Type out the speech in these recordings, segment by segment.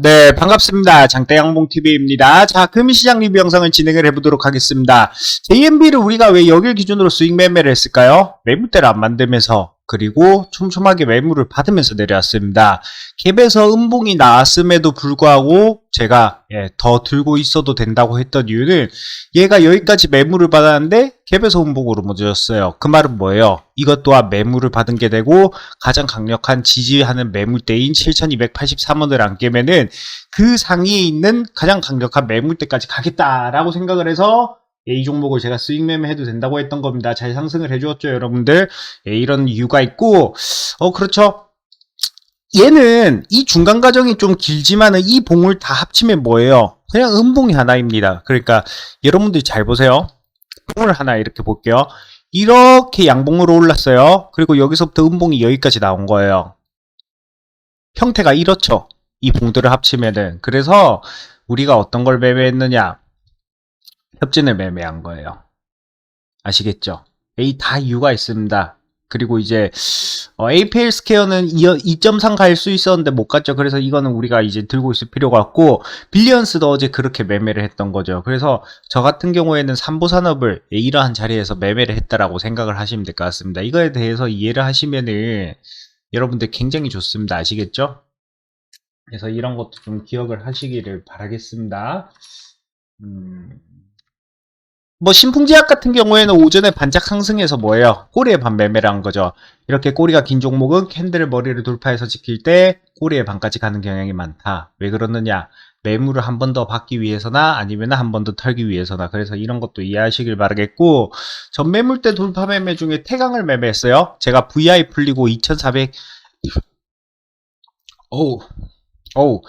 네, 반갑습니다. 장대양봉TV입니다. 자, 금시장 리뷰 영상을 진행을 해보도록 하겠습니다. JMB를 우리가 왜 여길 기준으로 수익 매매를 했을까요? 매물대를 안 만들면서, 그리고 촘촘하게 매물을 받으면서 내려왔습니다. 캡에서 음봉이 나왔음에도 불구하고 제가 예, 더 들고 있어도 된다고 했던 이유는 얘가 여기까지 매물을 받았는데 캡에서 음봉으로 묻어졌어요. 그 말은 뭐예요? 이것 또한 매물을 받은 게 되고 가장 강력한 지지하는 매물대인 7283원을 안 깨면은 그 상위에 있는 가장 강력한 매물대까지 가겠다라고 생각을 해서 예, 이 종목을 제가 수익 매매해도 된다고 했던 겁니다. 잘 상승을 해주었죠, 여러분들. 예, 이런 이유가 있고, 어, 그렇죠. 얘는 이 중간 과정이 좀 길지만은 이 봉을 다 합치면 뭐예요? 그냥 음봉이 하나입니다. 그러니까 여러분들 잘 보세요. 봉을 하나 이렇게 볼게요. 이렇게 양봉으로 올랐어요. 그리고 여기서부터 음봉이 여기까지 나온 거예요. 형태가 이렇죠. 이 봉들을 합치면은. 그래서 우리가 어떤 걸 매매했느냐? 협진을 매매한 거예요. 아시겠죠? 이다 이유가 있습니다. 그리고 이제 어, APL 스퀘어는 2.3 갈 수 있었는데 못 갔죠. 그래서 이거는 우리가 이제 들고 있을 필요가 없고 빌리언스도 어제 그렇게 매매를 했던 거죠. 그래서 저 같은 경우에는 삼보 산업을 이러한 자리에서 매매를 했다라고 생각을 하시면 될 것 같습니다. 이거에 대해서 이해를 하시면은 여러분들 굉장히 좋습니다. 아시겠죠? 그래서 이런 것도 좀 기억을 하시기를 바라겠습니다. 음, 뭐 신풍제약 같은 경우에는 오전에 반짝 상승해서 뭐예요? 꼬리에 반 매매를 한 거죠. 이렇게 꼬리가 긴 종목은 캔들 머리를 돌파해서 지킬 때 꼬리에 반까지 가는 경향이 많다. 왜 그러느냐? 매물을 한 번 더 받기 위해서나 아니면 한 번 더 털기 위해서나 그래서 이런 것도 이해하시길 바라겠고 전 매물대 돌파 매매 중에 태강을 매매했어요. 제가 VI 풀리고 2,400 어우 어우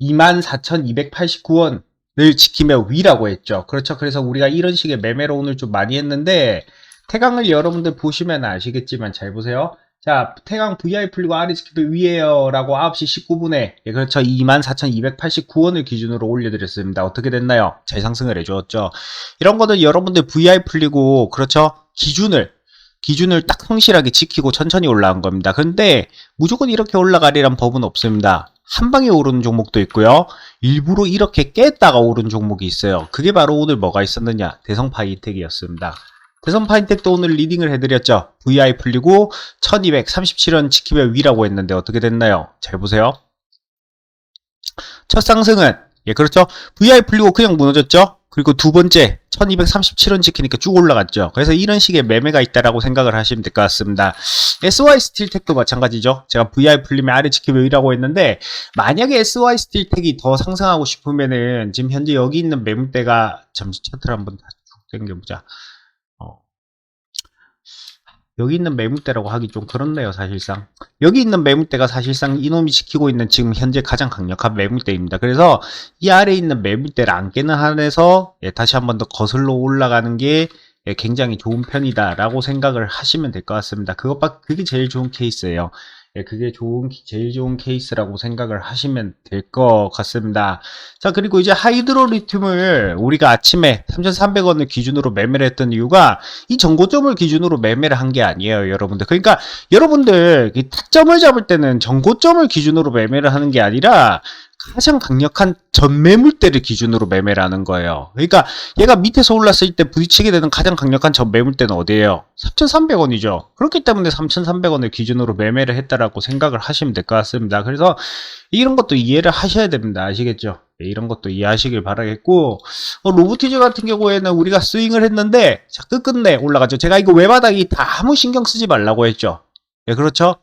24,289원 을 지키며 위라고 했죠. 그렇죠. 그래서 우리가 이런 식의 매매로 오늘 좀 많이 했는데 태강을 여러분들 보시면 아시겠지만 잘 보세요. 자, 태강 VI 풀리고 지키며 위에요 라고 9시 19분에 예, 그렇죠. 24,289원을 기준으로 올려드렸습니다. 어떻게 됐나요? 잘 상승을 해주었죠. 이런 거는 여러분들 VI 풀리고 그렇죠. 기준을 기준을 딱 성실하게 지키고 천천히 올라간 겁니다. 근데 무조건 이렇게 올라가리란 법은 없습니다. 한 방에 오르는 종목도 있고요. 일부러 이렇게 깼다가 오른 종목이 있어요. 그게 바로 오늘 뭐가 있었느냐? 대성파이텍이었습니다. 대성파이텍도 오늘 리딩을 해드렸죠. VI 풀리고 1237원 지키며 위라고 했는데 어떻게 됐나요? 잘 보세요. 첫 상승은 예 그렇죠. VI 풀리고 그냥 무너졌죠. 그리고 두 번째 1237원 지키니까 쭉 올라갔죠. 그래서 이런 식의 매매가 있다라고 생각을 하시면 될 것 같습니다. SY 스틸텍도 마찬가지죠. 제가 VI 풀리면 아래 지키며 위라고 했는데 만약에 SY 스틸텍이 더 상승하고 싶으면은 지금 현재 여기 있는 매물대가 잠시 차트를 한번 다쭉 당겨보자. 어. 여기 있는 매물대라고 하기 좀 그렇네요, 사실상. 여기 있는 매물대가 사실상 이놈이 지키고 있는 지금 현재 가장 강력한 매물대입니다. 그래서 이 아래에 있는 매물대를 안 깨는 한에서 예, 다시 한 번 더 거슬러 올라가는 게 예, 굉장히 좋은 편이다 라고 생각을 하시면 될 것 같습니다. 그것밖 그게 제일 좋은 케이스예요. 예, 그게 좋은 제일 좋은 케이스라고 생각을 하시면 될 것 같습니다. 자 그리고 이제 하이드로 리튬을 우리가 아침에 3,300원을 기준으로 매매를 했던 이유가 이 전고점을 기준으로 매매를 한 게 아니에요, 여러분들. 그러니까 여러분들 이 타점을 잡을 때는 전고점을 기준으로 매매를 하는 게 아니라 가장 강력한 전매물대를 기준으로 매매를 하는 거예요. 그러니까 얘가 밑에서 올랐을 때 부딪히게 되는 가장 강력한 전매물대는 어디예요? 3,300원이죠. 그렇기 때문에 3,300원을 기준으로 매매를 했다라고 생각을 하시면 될 것 같습니다. 그래서 이런 것도 이해를 하셔야 됩니다. 아시겠죠? 네, 이런 것도 이해하시길 바라겠고 어, 로보티즈 같은 경우에는 우리가 스윙을 했는데 자 끝끝내 올라가죠. 제가 이거 외바닥이 다 아무 신경 쓰지 말라고 했죠. 예, 그렇죠?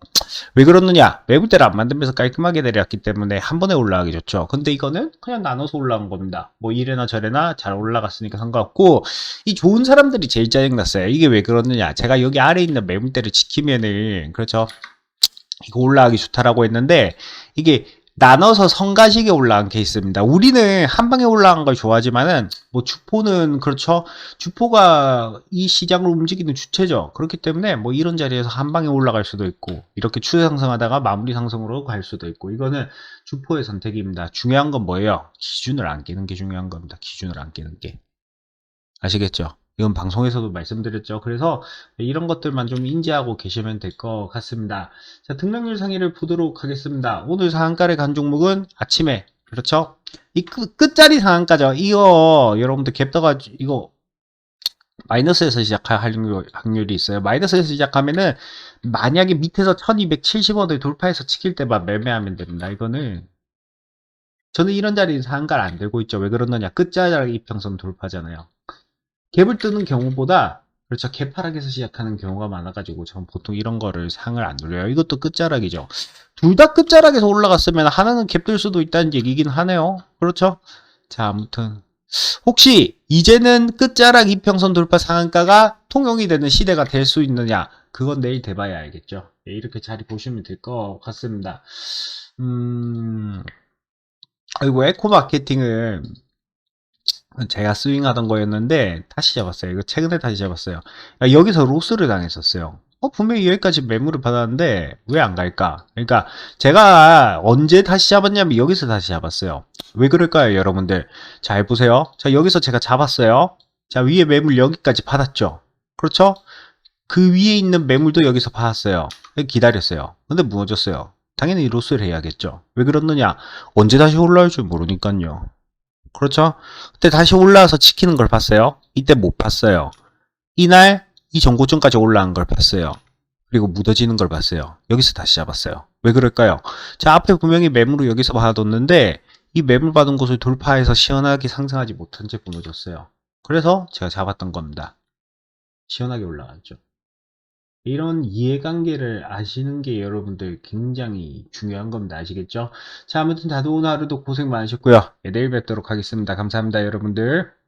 왜 그러느냐? 매물대를 안 만들면서 깔끔하게 내려왔기 때문에 한 번에 올라가기 좋죠. 근데 이거는 그냥 나눠서 올라간 겁니다. 뭐 이래나 저래나 잘 올라갔으니까 상관없고 이 좋은 사람들이 제일 짜증났어요. 이게 왜 그러느냐? 제가 여기 아래에 있는 매물대를 지키면은 그렇죠? 이거 올라가기 좋다라고 했는데 이게 나눠서 성가시게 올라간 케이스입니다. 우리는 한 방에 올라간 걸 좋아하지만은 뭐 주포는 그렇죠. 주포가 이 시장을 움직이는 주체죠. 그렇기 때문에 뭐 이런 자리에서 한 방에 올라갈 수도 있고 이렇게 추세 상승하다가 마무리 상승으로 갈 수도 있고 이거는 주포의 선택입니다. 중요한 건 뭐예요? 기준을 안 깨는 게 중요한 겁니다. 기준을 안 깨는 게. 아시겠죠? 이건 방송에서도 말씀드렸죠. 그래서 이런 것들만 좀 인지하고 계시면 될 것 같습니다. 자, 등락률 상위를 보도록 하겠습니다. 오늘 상한가를 간 종목은 아침에 그렇죠? 이 끝, 끝자리 상한가죠. 이거 여러분들 갭더가 이거 마이너스에서 시작할 확률- 확률이 있어요. 마이너스에서 시작하면은 만약에 밑에서 1270원을 돌파해서 치킬 때만 매매하면 됩니다. 이거는 저는 이런 자리는 상한가를 안 들고 있죠. 왜 그러느냐? 끝자리 이평선 돌파잖아요. 갭을 뜨는 경우보다 그렇죠. 개파락에서 시작하는 경우가 많아가지고 저는 보통 이런 거를 상을 안 돌려요. 이것도 끝자락이죠. 둘 다 끝자락에서 올라갔으면 하나는 갭들 수도 있다는 얘기긴 하네요. 그렇죠? 자, 아무튼 혹시 이제는 끝자락 이평선 돌파 상한가가 통용이 되는 시대가 될 수 있느냐? 그건 내일 돼봐야 알겠죠. 네, 이렇게 자리 보시면 될 것 같습니다. 음, 아이고 에코 마케팅은 제가 스윙하던 거였는데 다시 잡았어요. 이거 최근에 다시 잡았어요. 야, 여기서 로스를 당했었어요. 어, 분명히 여기까지 매물을 받았는데 왜 안 갈까? 그러니까 제가 언제 다시 잡았냐면 여기서 다시 잡았어요. 왜 그럴까요, 여러분들? 잘 보세요. 자, 여기서 제가 잡았어요. 자, 위에 매물 여기까지 받았죠. 그렇죠? 그 위에 있는 매물도 여기서 받았어요. 기다렸어요. 근데 무너졌어요. 당연히 로스를 해야겠죠. 왜 그렇느냐? 언제 다시 올라올 줄 모르니까요. 그렇죠? 그때 다시 올라와서 지키는 걸 봤어요. 이때 못 봤어요. 이날 이 정고점까지 올라간 걸 봤어요. 그리고 묻어지는 걸 봤어요. 여기서 다시 잡았어요. 왜 그럴까요? 자, 앞에 분명히 매물을 여기서 받아뒀는데 이 매물 받은 곳을 돌파해서 시원하게 상승하지 못한 채 무너졌어요. 그래서 제가 잡았던 겁니다. 시원하게 올라갔죠. 이런 이해관계를 아시는 게 여러분들 굉장히 중요한 겁니다. 아시겠죠? 자, 아무튼 다들 오늘 하루도 고생 많으셨고요. 네, 내일 뵙도록 하겠습니다. 감사합니다, 여러분들.